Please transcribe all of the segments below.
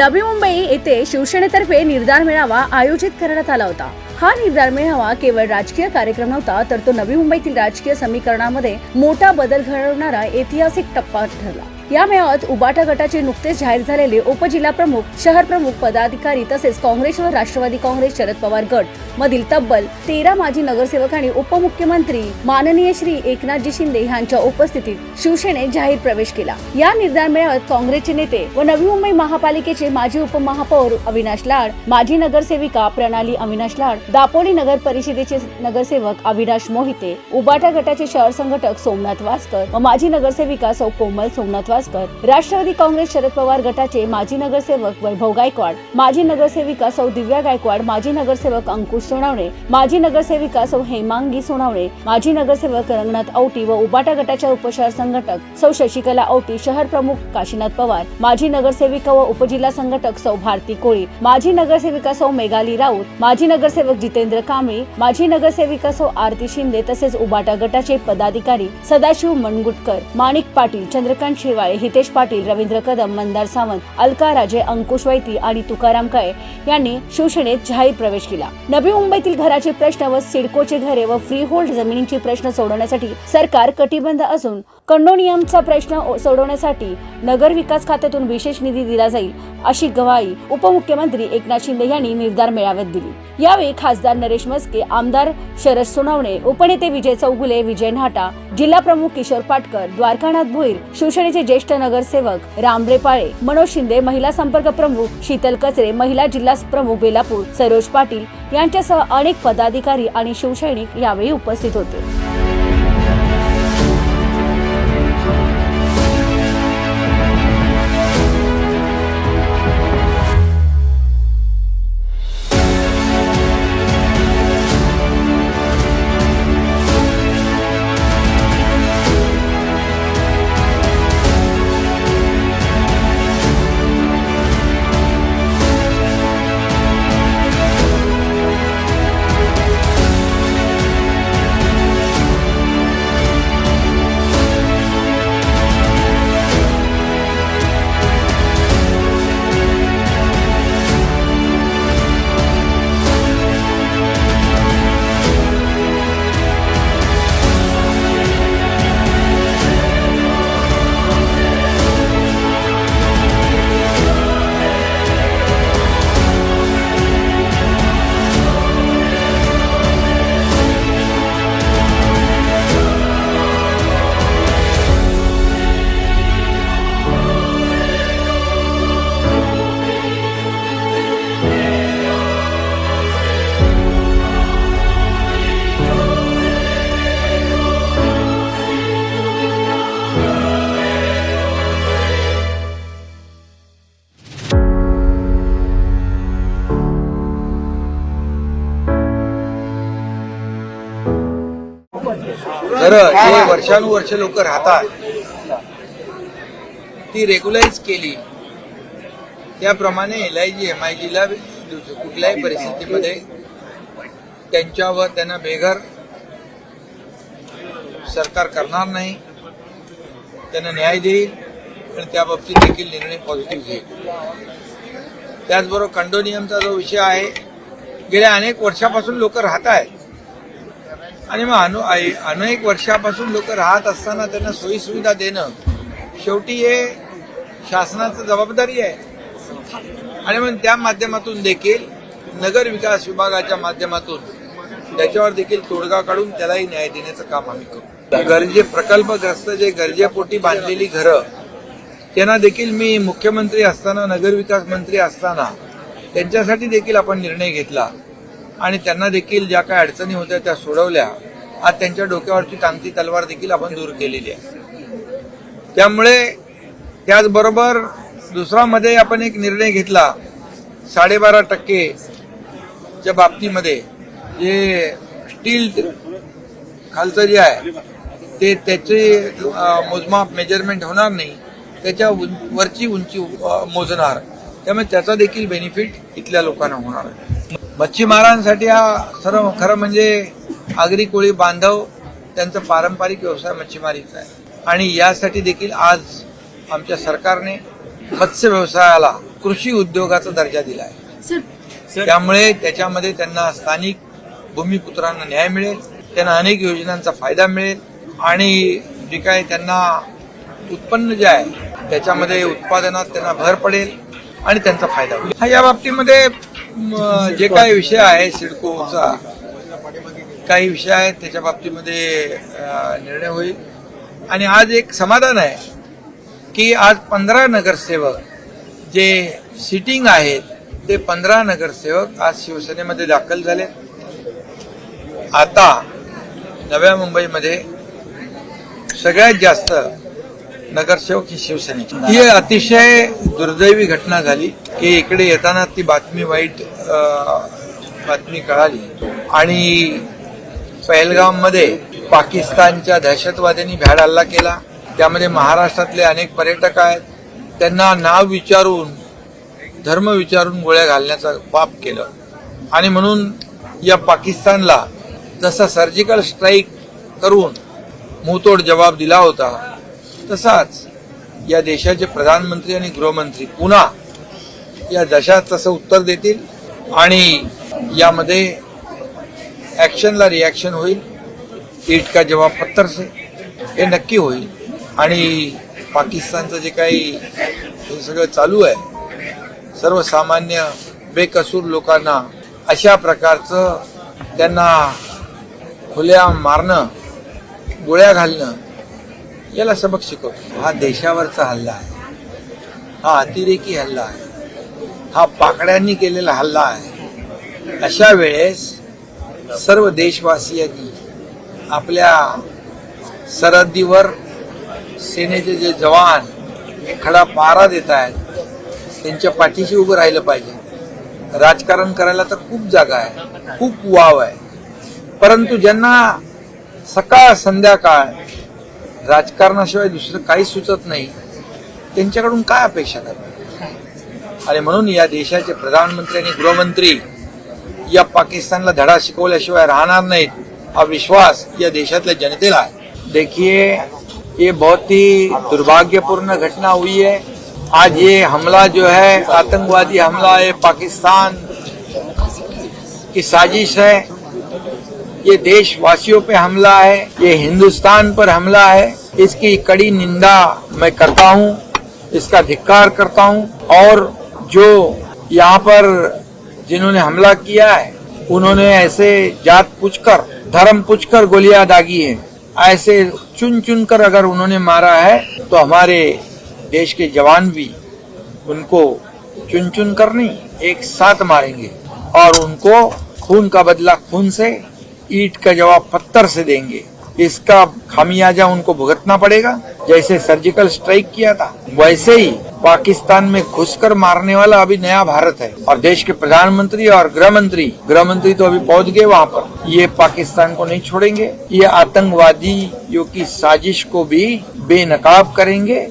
नवी मुंबई येथे शिवसेनेतर्फे निर्धार मेळावा आयोजित करण्यात आला होता. हा निर्धार मेळावा केवळ राजकीय कार्यक्रम नव्हता तर तो नवी मुंबईतील राजकीय समीकरणामध्ये मोठा बदल घडवणारा ऐतिहासिक टप्पा ठरला. या मेळाव्यात उबाटा गटाचे नुकतेच जाहीर झालेले उपजिल्हाप्रमुख शहर प्रमुख पदाधिकारी तसेच काँग्रेस व राष्ट्रवादी काँग्रेस शरद पवार गट. मधील तब्बल तेरा माजी नगरसेवक आणि उपमुख्यमंत्री माननीय श्री एकनाथजी शिंदे यांच्या उपस्थितीत शिवसेनेत जाहीर प्रवेश केला. या निर्धार मेळाव्यात काँग्रेसचे नेते व नवी मुंबई महापालिकेचे माजी उपमहापौर अविनाश लाड माजी नगरसेविका प्रणाली अविनाश लाड दापोली नगर परिषदेचे नगरसेवक अविनाश मोहिते उबाटा गटाचे शहर संघटक सोमनाथ वासकर व माजी नगरसेविका सौ कोमल सोमनाथ वासकर राष्ट्रवादी काँग्रेस शरद पवार गटाचे माजी नगरसेवक वैभव गायकवाड माजी नगरसेविका सौ दिव्या गायकवाड माजी नगरसेवक अंकुश सोनावणे माजी नगरसेविका सौ हेमांगी सोनावणे माजी नगरसेवक रंगनाथ औटी व उबाटा गटाच्या उपशहर संघटक सौ शशिकला औटी शहर प्रमुख काशीनाथ पवार माजी नगरसेविका व उपजिल्हा संघटक सौ भारती कोळी माजी नगरसेविका सौ मेघाली राऊत माजी नगरसेवक जितेंद्र कांबळी माजी नगरसेविका सौ आरती शिंदे तसेच उबाटा गटाचे पदाधिकारी सदाशिव मणगुटकर माणिक पाटील चंद्रकांत शेवाळे हितेश पाटील रवींद्र कदम मंदार सावंत अलका राजे अंकुश वैती आणि तुकाराम काळे यांनी शिवसेनेत जाहीर प्रवेश केला. नवी मुंबईतील घराचे प्रश्न व सिडकोचे घरे व फ्री होल्ड जमिनींचे प्रश्न सोडवण्यासाठी सरकार कटिबंध असून कंडोनियमचा प्रश्न सोडवण्यासाठी नगर विकास खात्यातून विशेष निधी दिला जाईल अशी ग्वाही उपमुख्यमंत्री एकनाथ शिंदे यांनी निर्धार मेळाव्यात दिली. यावेळी खासदार नरेश मस्के आमदार शरद सोनवणे उपनेते विजय चौगुले विजय नाटा जिल्हा प्रमुख किशोर पाटकर द्वारकानाथ भोईर शिवसेनेचे ज्येष्ठ नगरसेवक रामरे पाळे मनोज शिंदे महिला संपर्क प्रमुख शीतल कचरे महिला जिल्हा प्रमुख बेलापूर सरोज पाटील यांच्यासह अनेक पदाधिकारी आणि शिवसैनिक यावेळी उपस्थित होते. खरं जे वर्षानुवर्ष लोक राहतात. ती रेग्युलाइज केली. त्याप्रमाणे L I G M I जीला कुठल्याही परिस्थितीमध्ये त्यांच्यावर त्यांना बेघर सरकार करणार नाही. त्यांना न्याय देईल आणि त्या बाबतीत देखील निर्णय पॉझिटिव्ह घेईल. त्याचबरोबर कंडोनियमचा जो विषय आहे गेल्या अनेक वर्षापासून लोक राहत आहेत आणि मग अनु आई- अनेक वर्षापासून लोक राहत असताना त्यांना सोयी सुविधा देणं शेवटी हे शासनाची जबाबदारी आहे. आणि मग त्या माध्यमातून देखील नगर विकास विभागाच्या माध्यमातून त्याच्यावर देखील तोडगा काढून त्यालाही न्याय देण्याचं काम आम्ही करू. गरजे प्रकल्पग्रस्त जे गरजेपोटी बांधलेली घरं त्यांना देखील मी मुख्यमंत्री असताना नगरविकास मंत्री असताना त्यांच्यासाठी देखील आपण निर्णय घेतला. आणि त्यांना देखील ज्या काही अडचणी होत्या त्या सोडवल्या आज त्यांच्या डोक्यावरची टांगती तलवार देखील आपण दूर केलेली आहे. त्यामुळे त्याचबरोबर दुसरामध्ये आपण एक निर्णय घेतला साडेबारा टक्केच्या बाबतीमध्ये जे स्टील खालचं जे आहे ते त्याचे मोजमाप मेजरमेंट होणार नाही त्याच्या उं- वरची उंची मोजणार. त्यामुळे त्याचा देखील बेनिफिट इथल्या लोकांना होणार आहे. मच्छीमारांसाठी हा सर्व खरं म्हणजे आगरी कोळी बांधव त्यांचा पारंपरिक व्यवसाय मच्छीमारीचा आहे. आणि यासाठी देखील आज आमच्या सरकारने मत्स्य व्यवसायाला कृषी उद्योगाचा दर्जा दिला आहे. सर त्यामुळे त्याच्यामध्ये त्यांना स्थानिक भूमिपुत्रांना न्याय मिळेल त्यांना अनेक योजनांचा फायदा मिळेल आणि जे काय त्यांना उत्पन्न जे आहे त्याच्यामध्ये उत्पादनात त्यांना भर पडेल आणि त्यांचा फायदा होईल. हा या बाबतीमध्ये जे काही विषय आहे सिडकोचा काही विषय आहेत त्याच्या बाबतीमध्ये निर्णय होईल. आणि आज एक समाधान आहे की आज पंधरा नगरसेवक जे सिटिंग आहेत ते पंधरा नगरसेवक आज शिवसेनेमध्ये दाखल झाले. आता नव्या मुंबईमध्ये सगळ्यात जास्त नगरसेवक ही शिवसैनिक. ही अतिशय दुर्दैवी घटना झाली की इकडे येताना ती बातमी वाईट बातमी कळाली. आणि पहलगाममध्ये पाकिस्तानच्या दहशतवाद्यांनी भ्याड हल्ला केला. त्यामध्ये महाराष्ट्रातले अनेक पर्यटक आहेत. त्यांना नाव विचारून धर्म विचारून गोळ्या घालण्याचा पाप केलं. आणि म्हणून या पाकिस्तानला जसा सर्जिकल स्ट्राईक करून मुंहतोड जबाब दिला होता तसाच या देशाचे प्रधानमंत्री आणि गृहमंत्री पुन्हा या दशात तसं उत्तर देतील आणि यामध्ये ॲक्शनला रिॲक्शन होईल. ईट का जवाब पत्तर से हे नक्की होईल. आणि पाकिस्तानचं जे काही हे सगळं चालू आहे सर्वसामान्य बेकसूर लोकांना अशा प्रकारचं त्यांना खुल्या मारणं गोळ्या घालणं याला सबक शिकवतो हा देशावरचा हल्ला आहे. हा अतिरेकी हल्ला आहे. हा पाकड्यांनी केलेला हल्ला आहे. अशा वेळेस सर्व देशवासियांनी आपल्या सरहद्दीवर सेनेचे जे जवान खडा पारा देत आहेत त्यांच्या पाठीशी उभं राहिलं पाहिजे. राजकारण करायला तर खूप जागा आहे खूप वाव आहे. परंतु ज्यांना सकाळ संध्याकाळ राजकारणाशिवाय दुसरं काही सुचत नाही. त्यांच्याकडून काय अपेक्षा करतात आणि म्हणून या देशाचे प्रधानमंत्री आणि गृहमंत्री या पाकिस्तानला धडा शिकवल्याशिवाय राहणार नाहीत हा विश्वास या देशातल्या जनतेला आहे. देखिए ये बहुत ही दुर्भाग्यपूर्ण घटना हुई है। आज ये हमला जो है आतंकवादी हमला है पाकिस्तान की साजिश है। ये देशवासियों पे हमला है ये हिंदुस्तान पर हमला है। इसकी कड़ी निंदा मैं करता हूँ, इसका धिक्कार करता हूँ, और जो यहाँ पर जिन्होंने हमला किया है, उन्होंने ऐसे जात पूछकर, धर्म पूछकर गोलियाँ दागी है। ऐसे चुन चुन कर अगर उन्होंने मारा है तो हमारे देश के जवान भी उनको चुन चुन कर नहीं, एक साथ मारेंगे। और उनको खून का बदला खून से, ईट का जवाब पत्थर से देंगे। इसका खामियाजा उनको भुगतना पड़ेगा। जैसे सर्जिकल स्ट्राइक किया था, वैसे ही पाकिस्तान में घुसकर मारने वाला अभी नया भारत है। और देश के प्रधानमंत्री और गृह मंत्री गृह मंत्री तो अभी पहुँच गए वहाँ पर। ये पाकिस्तान को नहीं छोड़ेंगे। ये आतंकवादियों की साजिश को भी बेनकाब करेंगे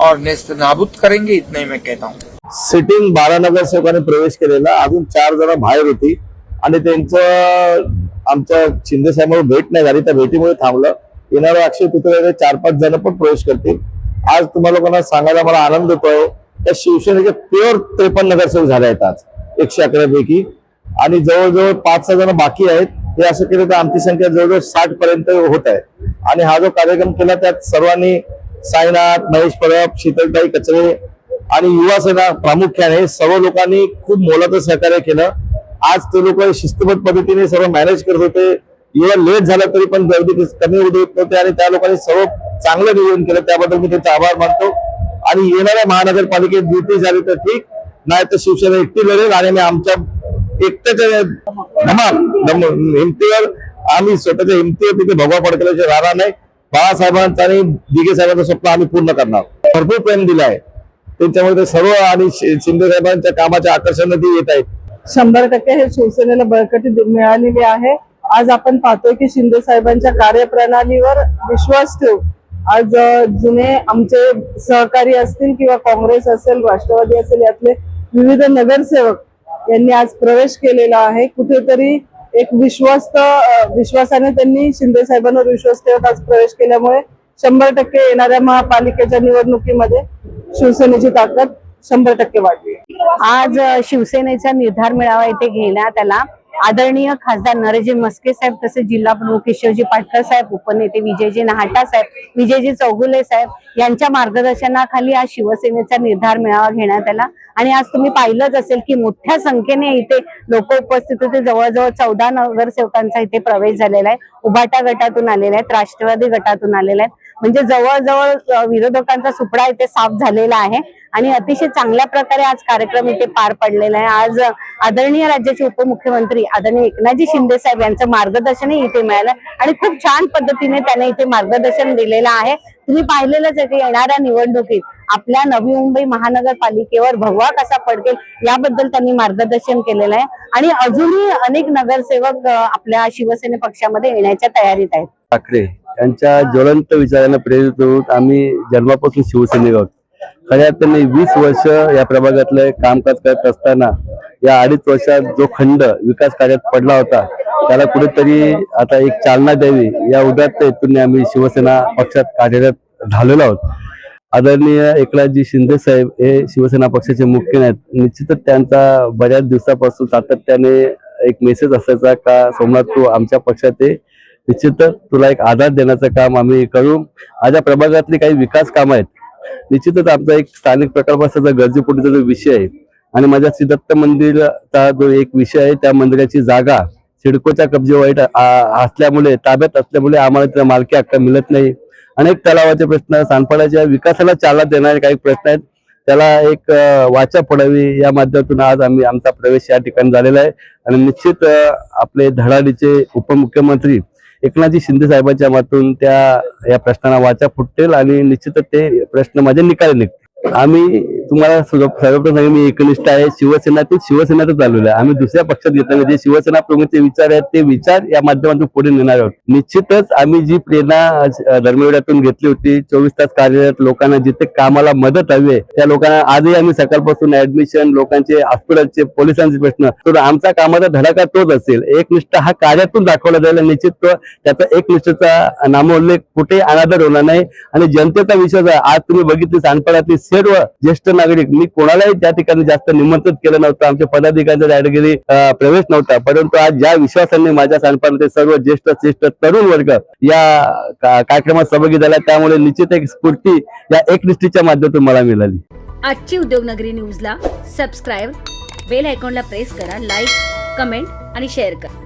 और नेस्त नाबूद करेंगे, इतना मैं कहता हूँ। सिटिंग बारा नगरसेवकांनी प्रवेश केलेला अजून चार जण बाहेर होती आमच्या शिंदे साहेबांवर भेट नाही झाली. त्या भेटीमुळे थांबलं. येणाऱ्या अक्षय तृतीयेला चार पाच जण पण प्रवेश करतील. आज तुम्हाला लोकांना सांगायला मला आनंद होतोय. त्या शिवसेनेचे प्युअर त्रेपन्न नगरसेवक झाले आहेत आज. एकशे अकरा पैकी आणि जवळजवळ पाच सहा जण बाकी आहेत. हे असं केलं तर आमची संख्या जवळजवळ साठ पर्यंत होत आहे. आणि हा जो कार्यक्रम केला त्यात सर्वांनी साईनाथ महेश परब शीतलताई कचरे आणि युवा सेना प्रामुख्याने सर्व लोकांनी खूप मोलाचं सहकार्य केलं. आज ते लोक शिस्तबद्ध पद्धतीने सर्व मॅनेज करत होते. इव्हन लेट झालं तरी पण गर्दी कमी होत नव्हते आणि त्या लोकांनी सर्व चांगलं नियोजन केलं. त्याबद्दल मी त्यांचा आभार मानतो. आणि येणाऱ्या महानगरपालिकेत युती झाली तर ठीक. नाही तर शिवसेना एकटी लढेल आणि मी आमच्या एकट्याच्या धमाल हिमतीवर आम्ही स्वतःच्या हिमतीवर तिथे भगवा पडकल्याचे राहणार नाही. बाळासाहेबांचं आणि दिघे साहेबांचं स्वप्न आम्ही पूर्ण करणार. भरपूर प्रेम दिलं आहे. त्यांच्यामुळे ते सर्व आणि शिंदे साहेबांच्या कामाच्या आकर्षणात येत आहेत. शंभर टक्के हे शिवसेनेला बळकटी मिळालेली आहे. आज आपण पाहतोय की शिंदे साहेबांच्या कार्यप्रणालीवर विश्वास ठेवून आज जुने आमचे सहकारी असतील किंवा काँग्रेस असेल राष्ट्रवादी असेल यातले विविध नगरसेवक यांनी आज प्रवेश केलेला आहे. कुठेतरी एक विश्वस्त विश्वासाने त्यांनी शिंदे साहेबांवर विश्वास ठेवत आज प्रवेश केल्यामुळे शंभर टक्के येणाऱ्या महापालिकेच्या निवडणुकीमध्ये शिवसेनेची ताकद शंभर टक्के वाढली. आज शिवसेनेचा निर्धार मेळावा येथे घेण्यात आला. आदरणीय खासदार नरजी मस्के साहेब तसेच जिल्हा प्रमुख किशोरजी पाटकर साहेब उपनेते विजयजी नाहटा साहेब विजयजी चौगुले साहेब यांच्या मार्गदर्शनाखाली आज शिवसेनेचा निर्धार मेळावा घेण्यात आला. आणि आज तुम्ही पाहिलंच असेल की मोठ्या संख्येने इथे लोक उपस्थित होते. जवळजवळ चौदा नगरसेवकांचा इथे प्रवेश झालेला आहे. उभाटा गटातून आलेला आहेत राष्ट्रवादी गटातून आलेला आहेत. म्हणजे जवळजवळ विरोधकांचा सुपडा इथे साफ झालेला आहे. आणि अतिशय चांगल्या प्रकारे आज कार्यक्रम इथे पार पडलेला आहे. आज आदरणीय राज्याचे उपमुख्यमंत्री आदरणीय एकनाथजी शिंदे साहेब यांचं मार्गदर्शनही इथे मिळालं आणि खूप छान पद्धतीने त्याने इथे मार्गदर्शन दिलेलं आहे. तुम्ही पाहिलेलंच आहे की येणाऱ्या निवडणुकीत आपल्या नवी मुंबई महानगरपालिकेवर भगवा कसा पडकेल याबद्दल त्यांनी मार्गदर्शन केलेलं आहे. आणि अजूनही अनेक नगरसेवक आपल्या शिवसेने पक्षामध्ये येण्याच्या तयारीत आहेत. ठाकरे त्यांच्या ज्वलंत विचारांना प्रेरित होऊन आम्ही जन्मापासून शिवसैनिक आहोत. खऱ्या अर्थाने वीस वर्ष या प्रभागातलं कामकाज करत असताना या अडीच वर्षात जो खंड विकास कार्यात पडला होता त्याला कुठेतरी आता एक चालना द्यावी या उदात्त हेतूने आम्ही शिवसेना पक्षात कार्यरत झालेलो आहोत. आदरणीय एकनाथजी शिंदे साहेब हे शिवसेना पक्षाचे मुख्य आहेत निश्चितच त्यांचा बऱ्याच दिवसापासून सातत्याने एक मेसेज असायचा का सोमनाथ तू आमच्या पक्षात निश्चित निश्चितच तुला एक आधार देण्याचं काम आम्ही करू. माझ्या प्रभागातली काही विकास कामं आहेत. निश्चितच आमचा एक स्थानिक प्रकल्प असायचा गरजेपोटीचा जो विषय आहे आणि माझ्या सिद्धत्त मंदिरचा जो एक विषय आहे त्या मंदिराची जागा सिडकोच्या कब्जे वाईट असल्यामुळे ताब्यात असल्यामुळे आम्हाला त्याला मालकी हक्क मिळत नाही. अनेक तलावाचे प्रश्न सांडपाड्याच्या विकासाला चालना देणारे काही प्रश्न आहेत. त्याला एक वाचा पडावी या माध्यमातून आज आम्ही आमचा प्रवेश या ठिकाणी झालेला आहे. आणि निश्चित आपले धडाडीचे उपमुख्यमंत्री एकनाथजी शिंदे साहेबांच्या मातून त्या या प्रश्नाला वाचा फुटेल आणि निश्चितच ते प्रश्न माझे निकाली निघतील. आम्ही तुम्हाला सर्वप्रथम मी एकनिष्ठ आहे. शिवसेनातील शिवसेनेतच चालू आहे. आम्ही दुसऱ्या पक्षात घेताना जे म्हणजे शिवसेना प्रमुखचे विचार आहेत ते विचार या माध्यमातून पुढे नेणार आहोत. निश्चितच आम्ही जी प्रेरणा अ, घेतली होती चोवीस तास कार्यरत लोकांना जिथे कामाला मदत हवी आहे त्या लोकांना आजही आम्ही सकाळपासून ऍडमिशन लोकांचे हॉस्पिटलचे पोलिसांचे प्रश्न तर आमचा कामाचा धडाका तोच असेल. एकनिष्ठ हा कार्यातून दाखवला जाईल निश्चित त्याचा एकनिष्ठचा नामोल्लेख कुठे अनादर होणार नाही. आणि जनतेचा विश्वास आहे आज तुम्ही बघितली सांगपाड्यातली सर्व ज्येष्ठ नागरिक. मी कोणालाही त्या ठिकाणी जास्त निमंत्रित केलं नव्हतं. आमच्या पदाधिकाऱ्यांचा त्या ठिकाणी प्रवेश नव्हता. परंतु आज ज्या विश्वासाने माझ्या सांगपाड्याचे सर्व ज्येष्ठ श्रेष्ठ तरुण वर्ग या कार्यक्रमात सहभागी झाला त्यामुळे निश्चित एक स्फूर्ती या एकनिष्ठीच्या माध्यमातून मला मिळाली. आजची उद्योगनगरी न्यूजला सबस्क्राईब बेल आयकॉनला प्रेस करा लाईक कमेंट आणि शेअर करा.